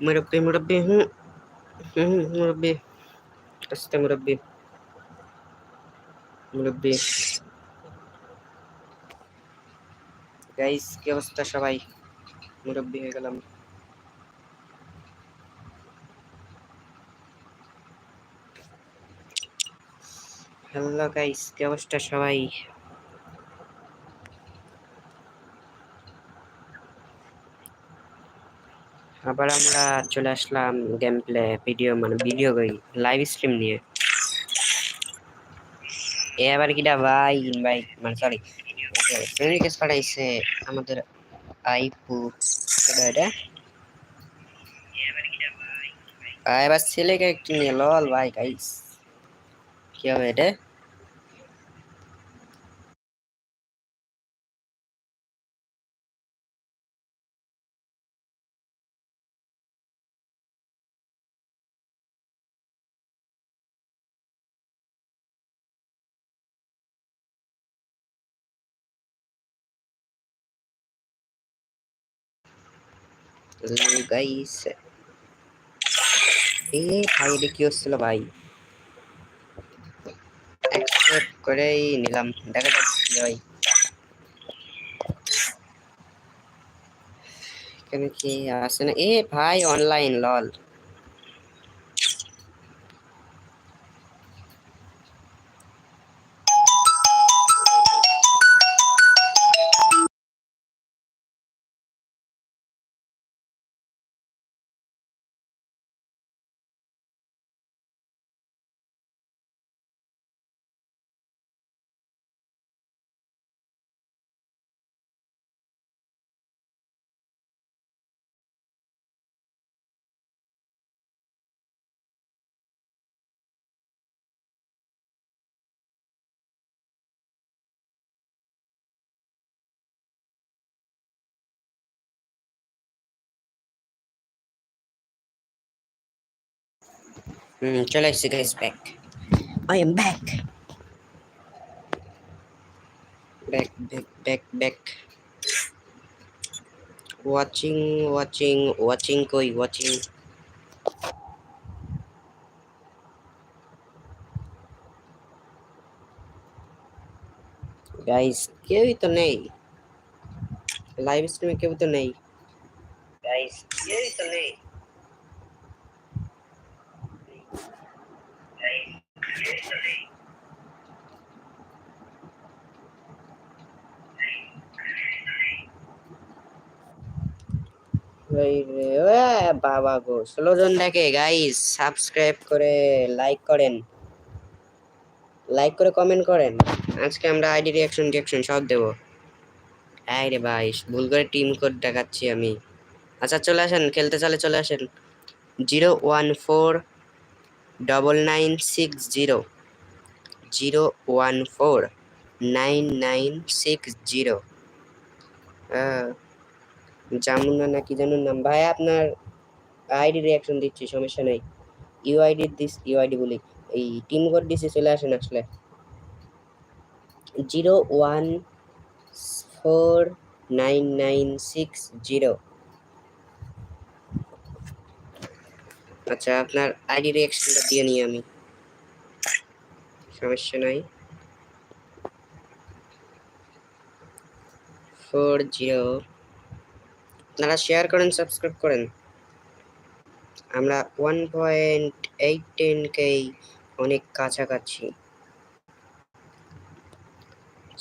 মুরব্বী মুরব্বী হুম হুম মুরব্বী আস্তে মুরব্বী মুরব্বী গাইস কি অবস্থা সবাই মুরব্বী হয়ে গেলাম হ্যালো গাইস কি অবস্থা সবাই আবার আমরা চলে আসলাম গেম প্লে ভিডিও মানে ভিডিও করি লাইভ স্ট্রিম নিয়ে। এ এবার কিটা ভাই ভাই মানে সরি ফ্রেন্ড রিকোয়েস্ট পাঠাইছে আমাদের আইপু এটা? এবার ছেলেকে একটু নিয়ে, লল ভাই গাইস কি হবে এটা? এ ভাই এটা কি হচ্ছিল ভাই? করেই নিলাম। দেখা যাচ্ছে কি হয়। কি আসে না? এ ভাই অনলাইন লল হুম চলে এসেছি guys back I am back back back back back watching watching watching কই ওয়াচিং গাইস কেউই তো নেই লাইভ স্ট্রিমে কেউ তো নেই গাইস কেউই তো নেই বাবা গো ষোলো জন দেখে গাইস সাবস্ক্রাইব করে লাইক করেন। লাইক করে কমেন্ট করেন। আজকে আমরা আইডি রিয়াকশন রিয়াকশন সব দেবো। এই রে ভাই, ভুল করে টিম কোড দেখাচ্ছি আমি। আচ্ছা চলে আসেন, খেলতে চলে চলে আসেন। Zero one four double nine six zero zero one four nine nine six zero Jamuna না কি জানুন নাম ভাই, আপনার আইডি রিয়াকশন দিচ্ছি, সমস্যা নাই। ইউআইডি দিস ইউআইডি বলি। এই টিম কোড দিছি, চলে আসেন আসলে। Zero one four nine nine six zero আচ্ছা আপনার আইডি রিয়াকশনটা দিয়ে নিই আমি। সমস্যা নাই। ফোর জিরো আপনারা শেয়ার করেন সাবস্ক্রাইব করেন। আমরা ওয়ান পয়েন্ট এইট টেন কে অনেক কাছাকাছি।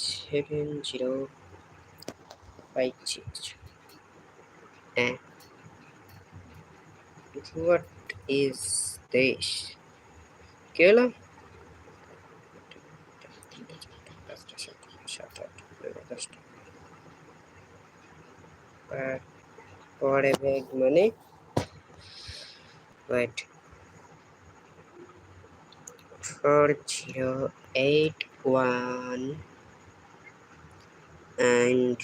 সেভেন জিরো ফাইভ সিক্স হ্যাঁ। ইজ দিস কে হলো পরে ব্যাগ মানে wait four zero eight one and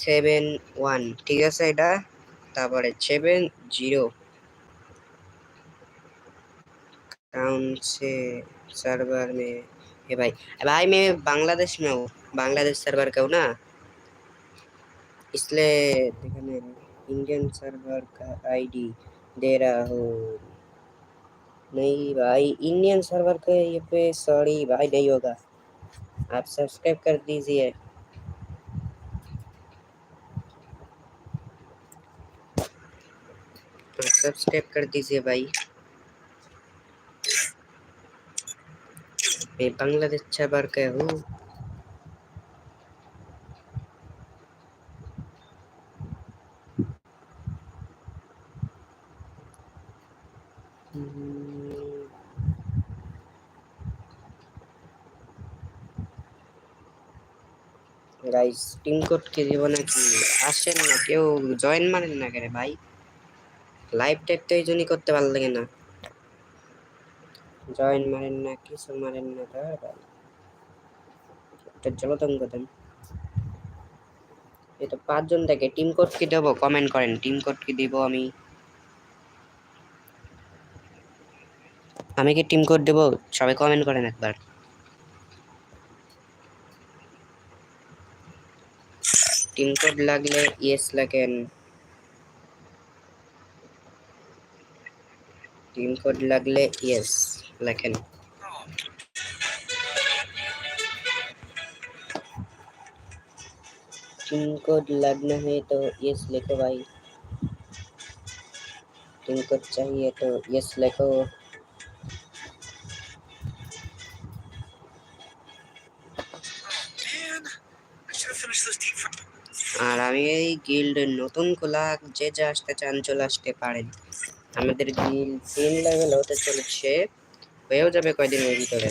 seven one ঠিক আছে এটা? তারপরে সেভেন জিরো कौन से सर्वर में है भाई भाई मैं बांग्लादेश में हूँ बांग्लादेश सर्वर का हूँ ना इसलिए देखने इंडियन सर्वर का आईडी दे रहा हूँ नहीं भाई इंडियन सर्वर के ये पे सॉरी भाई नहीं होगा आप सब्सक्राइब कर दीजिए सब्सक्राइब कर दीजिए भाई मैं बांग्लादेश छबर के हूँ গাইস টিম কোড কি দিব নাকি আসেন না কেউ জয়েন মারেন না কেন ভাই লাইভ টাইপ তো এই জন্যই করতে ভালো লাগে না জয়েন মারেন না কিছু মারেন না ভাই একটা জলতঙ্গ দেন এই তো পাঁচজন থেকে টিম কোড কি দেবো? কমেন্ট করেন টিম কোড কি দিব আমি? আমি কি টিম কোড দেবো? সবাই কমেন্ট করেন একবার। টিম কোড লাগলে ইয়েস লাগেন। টিম কোড লাগলে ইয়েস লেখেন टीम कोड लगना है तो यस लिखो भाई टीम कोड चाहिए तो यस लिखो আর আমি এই গিল্ড নতুন খোলা যে যা আসতে চান চলে আসতে পারেন আমাদের গিল্ড তিন লেভেল হতে চলেছে হয়েও যাবে কয়দিনের ভিতরে।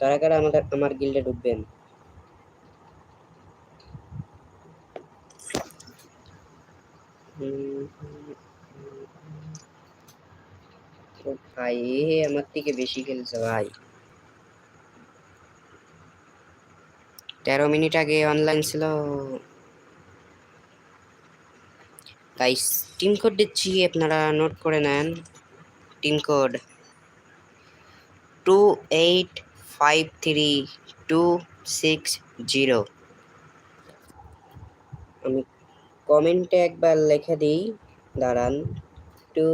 কারা কারা আমাদের আমার গিল্ডে ঢুকবেন? ভাই, আমার থেকে বেশি খেলছে, ভাই। তেরো মিনিট আগে অনলাইন ছিল। গাইস টিম কোড দিচ্ছি, আপনারা নোট করে নেন। Team code two eight five three two six zero আমি কমেন্টে একবার লিখে দিই, দাঁড়ান two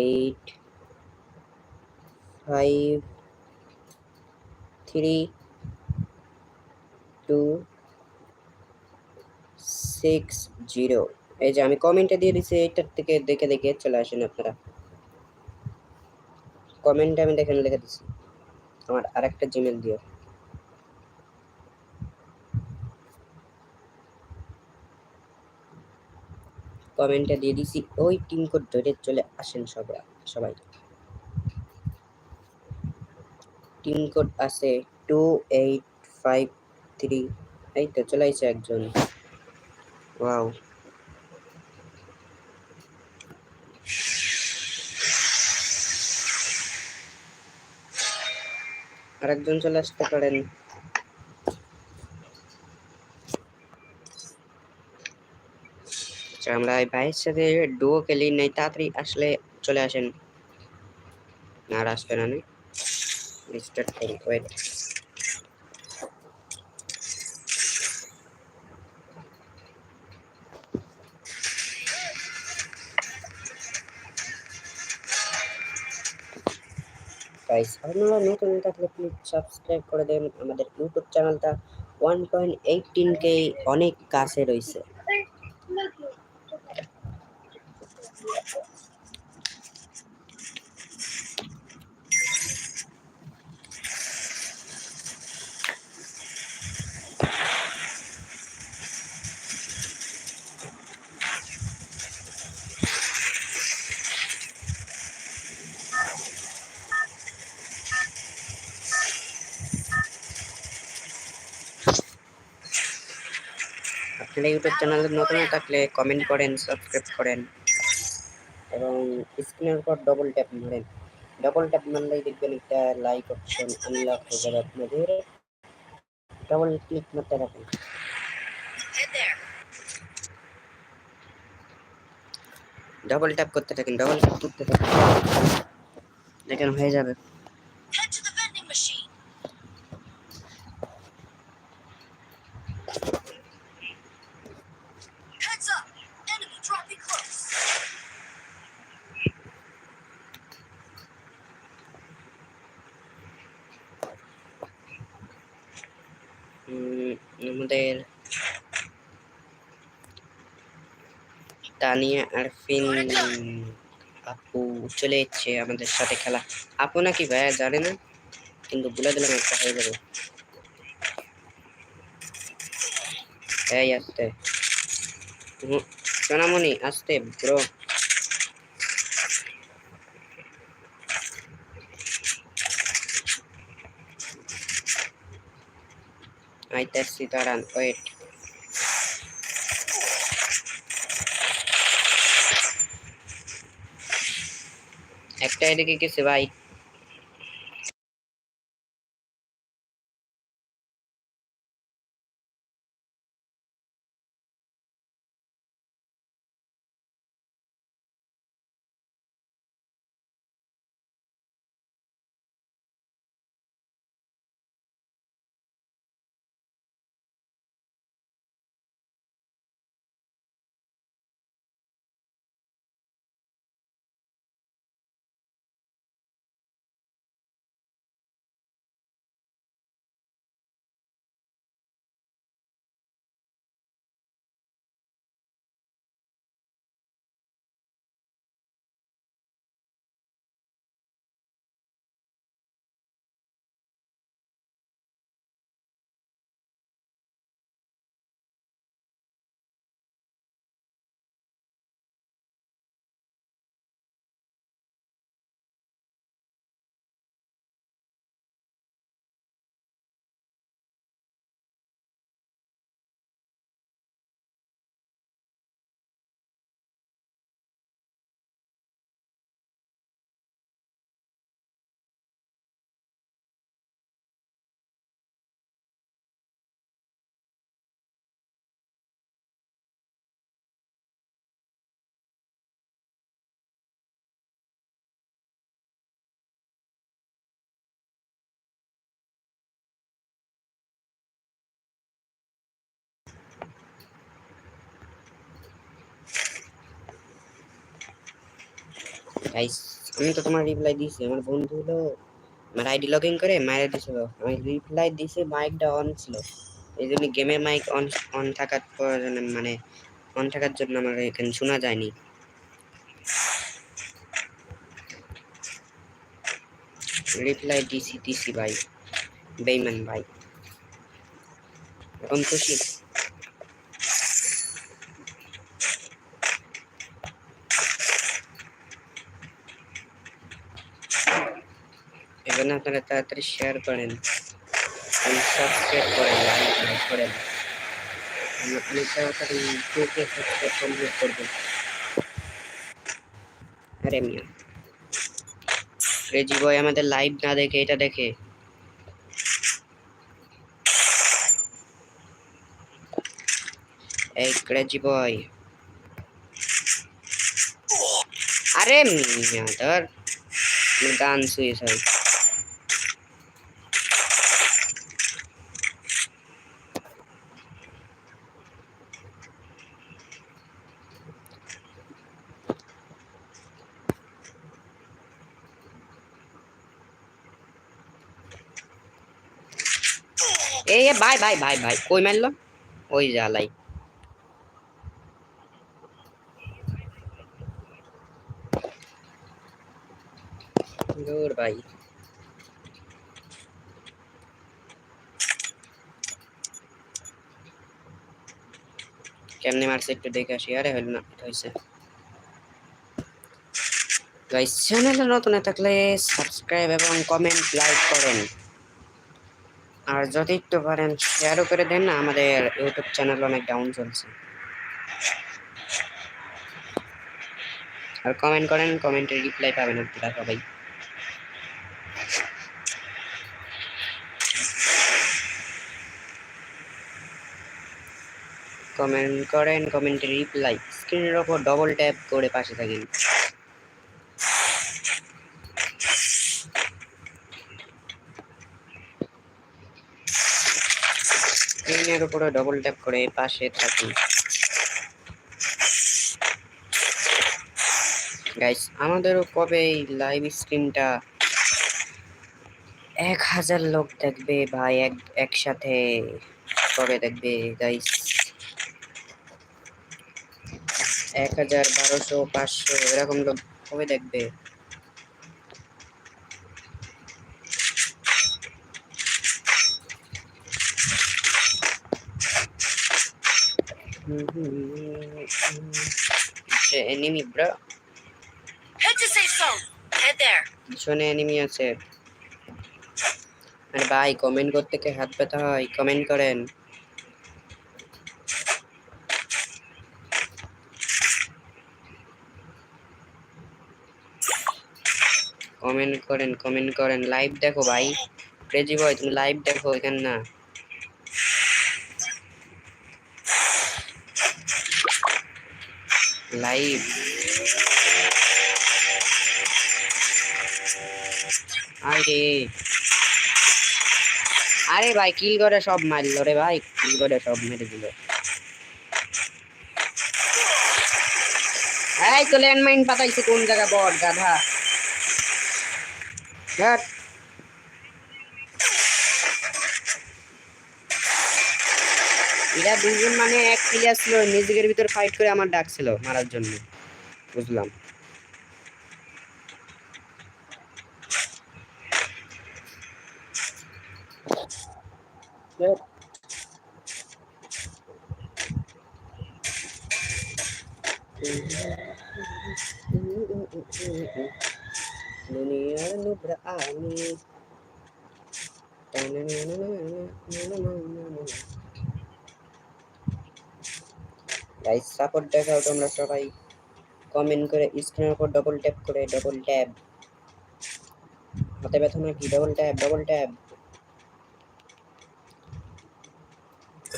eight five three two six zero এই যে আমি কমেন্টে দিয়ে দিচ্ছি এইটার থেকে দেখে দেখে চলে আসেন আপনারা। কমেন্টে আমি দেখেন লিখে দিচ্ছি আমার আরেকটা জিমেল দিও। কমেন্টে দিয়ে দিছি, ওই টিম কোড ধরে চলে আসেন সবাই সবাই। টিম কোড আছে টু এইট ফাইভ থ্রি এই তো চলে আসছে একজন। ওয়াও আরেকজন চলে আসতে পারেন। আচ্ছা আমরা ভাইয়ের সাথে ডুও খেলি, নাই, তাড়াতাড়ি আসলে চলে আসেন। আর আসবে না স্টার্ট করি ওয়েট গাইস আপনারা নতুন থাকলে প্লিজ সাবস্ক্রাইব করে দেন। আমাদের ইউটিউব চ্যানেলটা ওয়ান পয়েন্ট এইটিন কে অনেক কাছে রয়েছে। আপনারা ইউটিউব চ্যানেলে নতুন থাকলে কমেন্ট করেন সাবস্ক্রাইব করেন। এবং স্ক্রিনের উপর ডবল ট্যাপ মারেন। ডবল ট্যাপ মারলেই দেখবেন একটা লাইক অপশন আনলক হয়ে যাবে আপনাদের। ডবল ক্লিক মারতে রাখেন। ডবল ট্যাপ করতে থাকেন ডবল ট্যাপ করতে থাকেন। দেখেন হয়ে যাবে Head to the vending machine. আমাদের তানিয়া আরফিন আপু চলে এসছে আমাদের সাথে খেলা। আপু নাকি ভাইয়া জানে না, কিন্তু বলে দিলাম একটা হয়ে যাবে। এই আসতে। সোনামণি, আসতে ব্রো আইতাছি দাঁড়ান ওয়েট একটা এদিকে গেছে ভাই গাইস আমি তো তোমার রিপ্লাই দিয়েছি আমার বন্ধু হলো আমার আইডি লগ ইন করে মায়ের দিছিল। আমি রিপ্লাই দিয়েছি মাইকটা অন ছিল। এই জন্য গেমের মাইক অন অন থাকার পর মানে অন থাকার জন্য আমার এখানে শোনা যায়নি। রিপ্লাই দিছি দিছি ভাই। বেইমান ভাই। এখন খুশি? এখানে আপনারা তাড়াতাড়ি শেয়ার করেন। সাবস্ক্রাইব করেন লাইক করেন আমাদের লাইভ না দেখে, এটা দেখে। এই ক্রেজি বয় আরে মিয়া, ধর। গান শুয়ে এ এ ভাই ভাই ভাই ভাই কই মারলো? ওই জ্বালাই। দূর ভাই। কেমনে মারছে একটু দেখে আসি। আরে হইল না হয়েছে গাইস চ্যানেলে নতুন থাকলে সাবস্ক্রাইব এবং কমেন্ট লাইক করেন। আর যদি একটু পারেন শেয়ারও করে দেন না, আমাদের ইউটিউব চ্যানেল অনেক ডাউন চলছে। আর কমেন্ট করেন কমেন্টে রিপ্লাই পাবেন আপনারা সবাই। কমেন্ট করেন কমেন্টের রিপ্লাই স্ক্রিনের ওপর ডবল ট্যাপ করে পাশে থাকেন। স্ক্রিনের উপরে ডবল ট্যাপ করে পাশে থাকুন। গাইস আমাদেরও কবে এই লাইভ স্ক্রিনটা এক হাজার লোক দেখবে ভাই এক, একসাথে কবে দেখবে গাইস এক হাজার বারোশো, পাঁচশো, এরকম লোক কবে দেখবে? Enemy bro Head to safe zone. Head there. পিছনে এনিমি আছে। আরে ভাই কমেন্ট করতে কে হাত ব্যথা হয়? কমেন্ট করেন। কমেন্ট করেন কমেন্ট করেন। লাইভ দেখো ভাই। ক্রেজি বয় তুমি লাইভ দেখো এখানে না। লাইভ আরে। আরে ভাই, কিল করে সব মারলো রে ভাই, কিল করে সব মেরে দিল। এই তো ল্যান্ডমাইন পাতাইছে কোন জায়গা বট গাধা। ধ্যাৎ। এরা দুজন মানে এক প্লেয়ার ছিল নিজেদের ভিতর ফাইট করে আমার ডাকছিল মারার জন্য বুঝলাম। নুবরা আমি গাইস সাপোর্ট দেখাও তোমরা সবাই। কমেন্ট করে স্ক্রিনের উপর ডবল ট্যাপ করে ডবল ট্যাপ হাতে ব্যথা নাকি? ডবল ট্যাপ ডবল ট্যাপ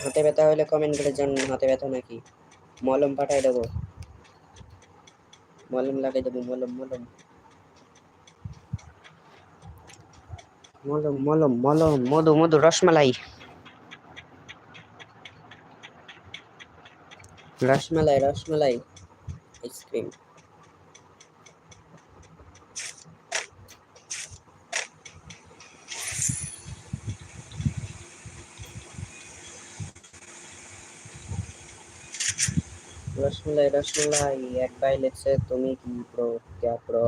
হাতে ব্যথা হলে কমেন্ট করে জানান হাতে ব্যথা নাকি? মলম পাঠাই দেবো। মলম লাগাই দেবো মলম। মলম মলম মলম মলম, মধু মধু, রসমালাই। রসমালাই রসমালাই আইসক্রিম রসমালাই রসমালাই এক ভাই লেগছে তুমি কি প্রো ক্যা প্রো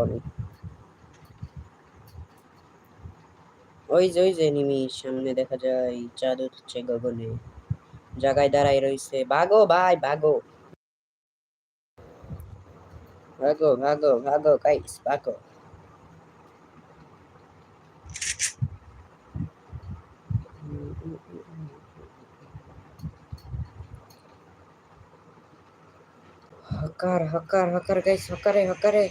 ওই যে ওই যে নিমি সামনে দেখা যায়, চাঁদ উঠছে গগনে। জায়গায় দাঁড়াই রইছে। ভাগো ভাই, ভাগো। ভাগো ভাগো ভাগো গাইস ভাগো। হকার হকার হকার গাইস হকারে হকারে।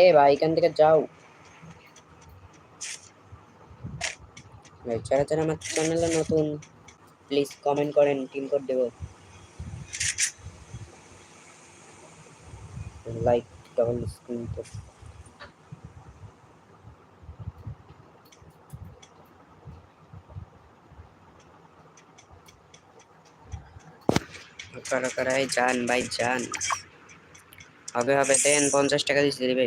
এ ভাই, এখান থেকে যাও। ভাই, যারা যারা আমার চ্যানেলে নতুন প্লিজ কমেন্ট করেন টিম কোড দেবো। লাইক ডবল স্ক্রিন তো। কারা কারা যান ভাই যান হবে হবে, দেন, পঞ্চাশ টাকা দিচ্ছে দিবে।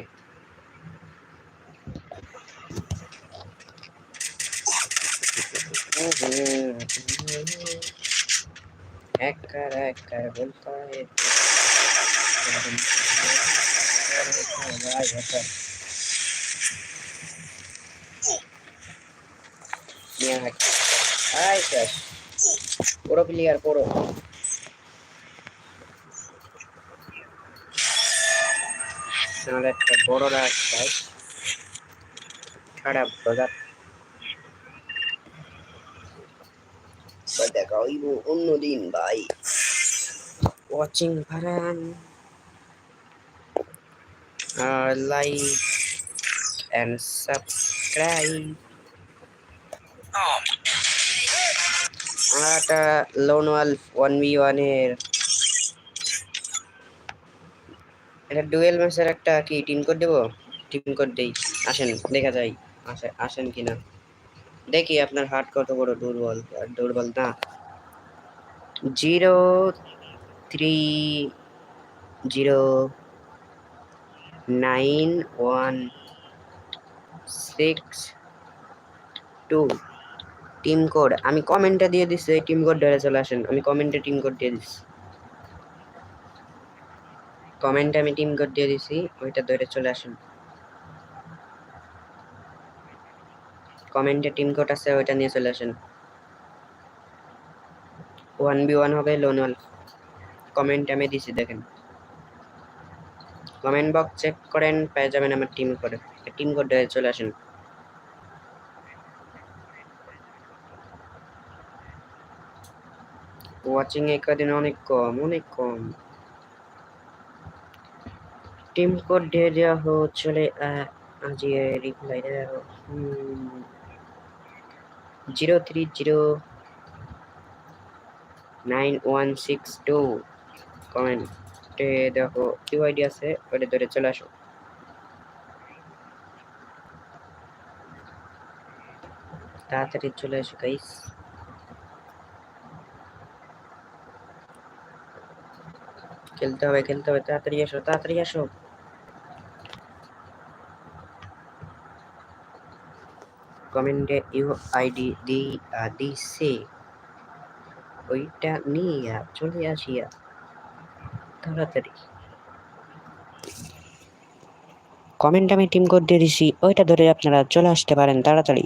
পুরো ক্লিয়ার পুরো নাহলে একটা বড় খারাপ বাজার দেখা হইব অন্যদিন ভাই ওয়াচিং ভারান লাইক অ্যান্ড সাবস্ক্রাইব আমার একটা লোন ওয়ালফ ওয়ান বি ওয়ানের এটা ডুয়েল ম্যাচের একটা কি টিম কোড দেবো? টিম কোড দেই। আসেন, দেখা যায় আসে, আসেন কিনা। দেখি আপনার হার্ট কত বড়, দুর্বল। আর দুর্বল না। Zero three zero nine one six two team code আমি কমেন্টটা দিয়ে দিচ্ছি, এই টিম কোড ধরে চলে আসেন। আমি কমেন্টে টিম কোড দিয়ে দিচ্ছি। কমেন্টে আমি টিম কোড দিয়ে দিছি ওইটা ধরে চলে আসেন। কমেন্টে টিম কোড আছে, ওইটা নিয়ে চলে আসেন। ওয়ান বি ওয়ান হবে লোন ওয়াল। কমেন্ট আমি দিছি দেখেন। কমেন্ট বক্স চেক করেন, পেয়ে যাবেন আমার টিম কোড টিম কোড চলে আসেন। ওয়াচিং এ অনেক কম অনেক কম। টিম কোড দিয়ে দেওয়া হো চলে আজ রিপ্লাই দেওয়া zero three zero nine one six two কমেন্টে দেখো, কিউ আইডি আছে ওটা ধরে চলে আসো। তাড়াতাড়ি চলে আসো গাইস খেলতে হবে খেলতে হবে, তাড়াতাড়ি আসো তাড়াতাড়ি আসো। কমেন্টে ইউ আইডি দি দিছে। ওইটা নিয়ে চলে আসিয়া। তাড়াতাড়ি। কমেন্ট আমি টিম কোড দিয়ে দিছি, ওইটা ধরে আপনারা চলে আসতে পারেন তাড়াতাড়ি।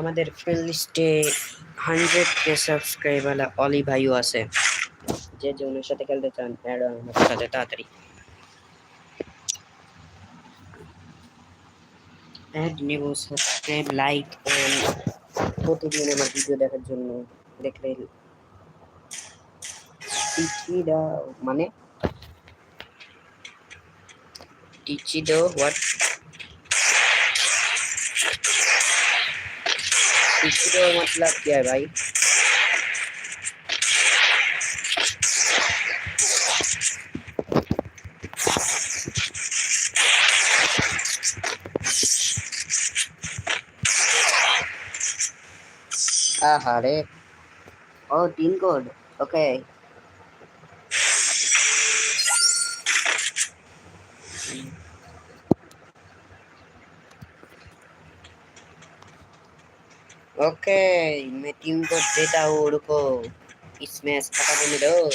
আমাদের ফ্রেন্ড লিস্টে হান্ড্রেড কে সাবস্ক্রাইবার অলি ভাইও আছে। যে যে ওনার সাথে খেলতে চান অ্যাড সাথে তাড়াতাড়ি। অ্যাড নেব সাবস্ক্রাইব লাইক এন্ড প্রতিদিন আমার ভিডিও দেখার জন্য দেখলে টিচিডা মানে টিচিডো হোয়াট टीचिडो मतलब क्या है भाई Hare. Oh, team code. Okay. Okay मैं टीम को देता हूँ उड़को इसमें मैच खत्म मिलो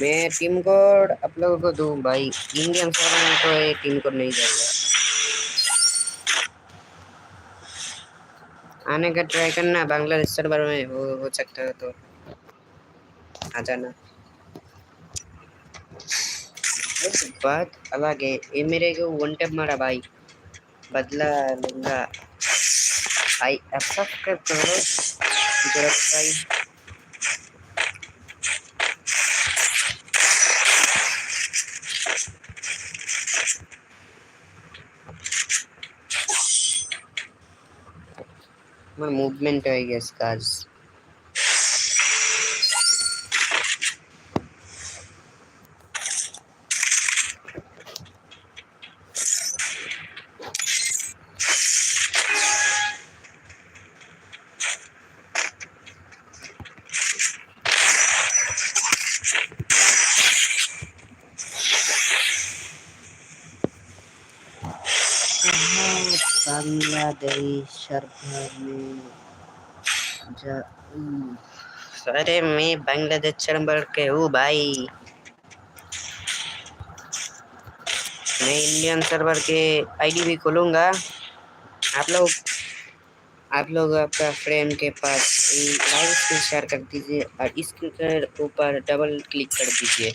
मैं टीम कोड आप लोगों को दूँ भाई इन गेम से तो ये टीम कोड नहीं जाएगा आने का ट्राई करना, बांग्लादेश सर्वर में हो हो सकता है तो। आ जाना। बात अलग है ये मेरे को वन टैप मारा भाई। बदला लूँगा। भाई अब सब्सक्राइब करो जरा भाई। more movement I guess guys Bangladesh अरे मैं बांग्लादेश सर्वर के हूँ भाई। मैं इंडियन सर्वर के आईडी भी खोलूँगा। आप लोग आप लोग आपका फ्रेंड के पास लाइव स्क्रीन शेयर कर दीजिए और इसके ऊपर डबल क्लिक कर दीजिए।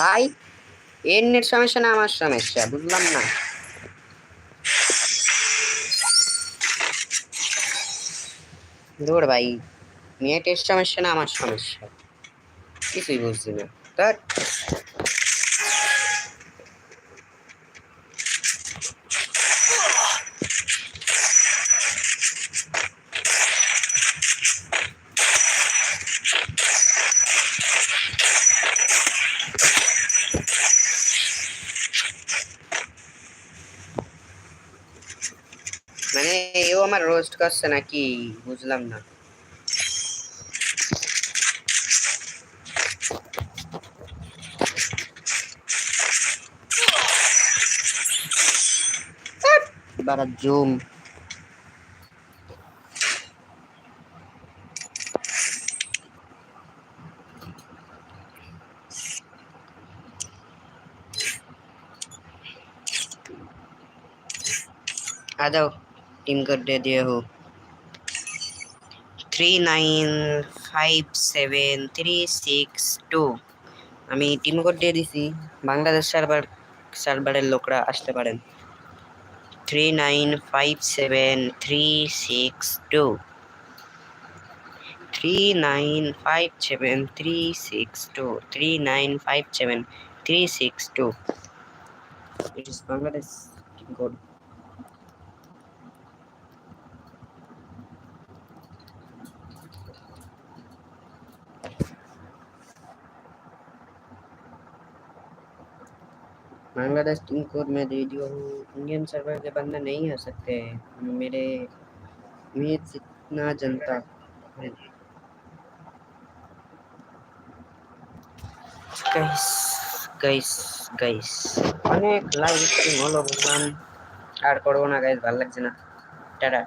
ভাই, এর সমস্যা না, আমার সমস্যা, বুঝলাম না। দূর ভাই, নেটের সমস্যা না, আমার সমস্যা। কিছুই বুঝছি না। তার আমার রোস্ট করছে নাকি বুঝলাম না বারা জুম आ जाओ टीम कोड दे दिए हो three nine five seven three six two আমি টিম কোড দিয়ে দিছি বাংলাদেশ সার্ভার সার্ভারের লোকরা আসতে পারেন three nine five seven three six two three nine five seven three six two three nine five seven three six two it is Bangladesh team code Bangladesh team code में दे दियो हूँ Indian server के बंदे नहीं आ सकते मेरे मैं जितना जनता हूँ গাইস গাইস গাইস অনেক লাইভ স্ট্রিম হলো বুঝলাম আর করবো না গাইস ভালো লাগছে না টাটা